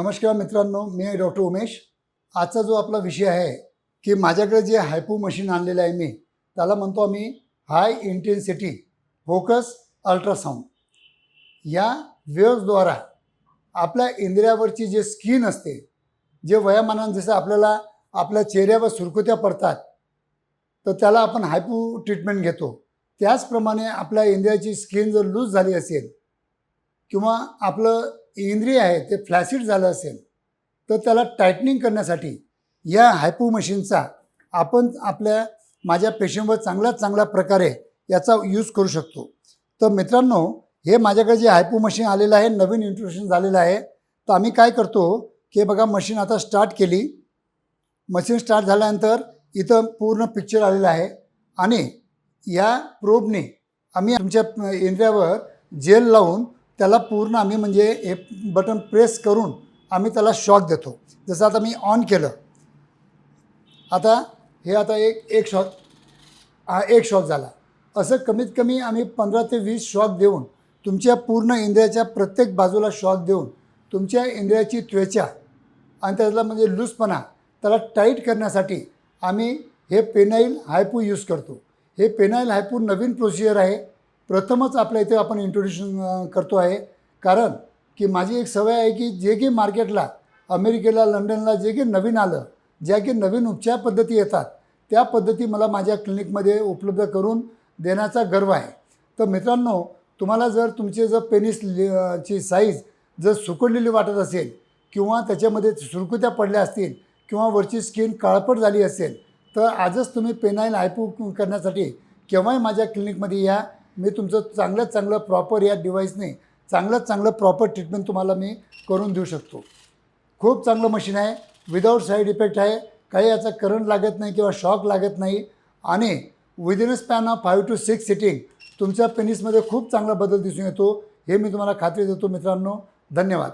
नमस्कार मित्रांनो मी डॉक्टर उमेश. आजचा जो आपला विषय आहे की माझ्याकडे जे हायपो मशीन आणलेलं आहे मी त्याला म्हणतो आम्ही हाय इंटेन्सिटी फोकस अल्ट्रासाऊंड. या वेव्सद्वारा आपल्या इंद्रियावरची जे स्किन असते जे वयामानानं जसं आपल्याला आपल्या चेहऱ्यावर सुरकुत्या पडतात तर त्याला आपण हायपो ट्रीटमेंट घेतो. त्याचप्रमाणे आपल्या इंद्रियाची स्किन जर लूज झाली असेल किंवा आपलं इंद्रिय आहे ते फ्लॅसिड झालं असेल तर त्याला टायटनिंग करण्यासाठी या हायपो मशीनचा आपण आपल्या माझ्या पेशंटवर चांगल्यात चांगल्या प्रकारे याचा यूज करू शकतो. तर मित्रांनो हे माझ्याकडे जे हायपो मशीन आलेलं आहे नवीन इंट्रोडक्शन झालेलं आहे तर आम्ही काय करतो की बघा मशीन आता स्टार्ट केली. मशीन स्टार्ट झाल्यानंतर इथं पूर्ण पिक्चर आलेलं आहे. आणि या प्रोबने आम्ही तुमच्या इंद्रियावर जेल लावून त्याला पूर्ण आम्ही म्हणजे हे बटन प्रेस करून आम्ही त्याला शॉक देतो. जसं आता मी ऑन केलं. आता हे आता एक एक शॉक हा एक शॉक झाला. असं कमीत कमी आम्ही पंधरा ते वीस शॉक देऊन तुमच्या पूर्ण इंद्रियाच्या प्रत्येक बाजूला शॉक देऊन तुमच्या इंद्रियाची त्वचा आणि त्याला म्हणजे लूजपणा त्याला टाईट करण्यासाठी आम्ही हे पेनाईल हायपू यूज करतो. हे पेनाईल हायपू नवीन प्रोसिजर आहे. प्रथमच आपल्या इथे आपण इंट्रोड्युशन करतो आहे. कारण की माझी एक सवय आहे की जे काही मार्केटला अमेरिकेला लंडनला जे काही नवीन आलं ज्या काही नवीन उपचार पद्धती येतात त्या पद्धती मला माझ्या क्लिनिकमध्ये उपलब्ध करून देण्याचा गर्व आहे. तर मित्रांनो तुम्हाला जर तुमचे जर पेनिस लि- ची साईज जर सुकडलेली वाटत असेल किंवा त्याच्यामध्ये सुरकुत्या पडल्या असतील किंवा वरची स्किन काळपट झाली असेल तर आजच तुम्ही पेनाईल हायपू करण्यासाठी केव्हाही माझ्या क्लिनिकमध्ये या. मी तुमचं चांगल्यात चांगलं प्रॉपर या डिव्हाइसने चांगल्यात चांगलं प्रॉपर ट्रीटमेंट तुम्हाला मी करून देऊ शकतो. खूप चांगलं मशीन आहे विदाऊट साईड इफेक्ट आहे काही याचा करंट लागत नाही किंवा शॉक लागत नाही. आणि within a span of five to six sitting तुमच्या पेनिसमध्ये खूप चांगला बदल दिसून येतो. हे मी तुम्हाला खात्री देतो मित्रांनो. धन्यवाद.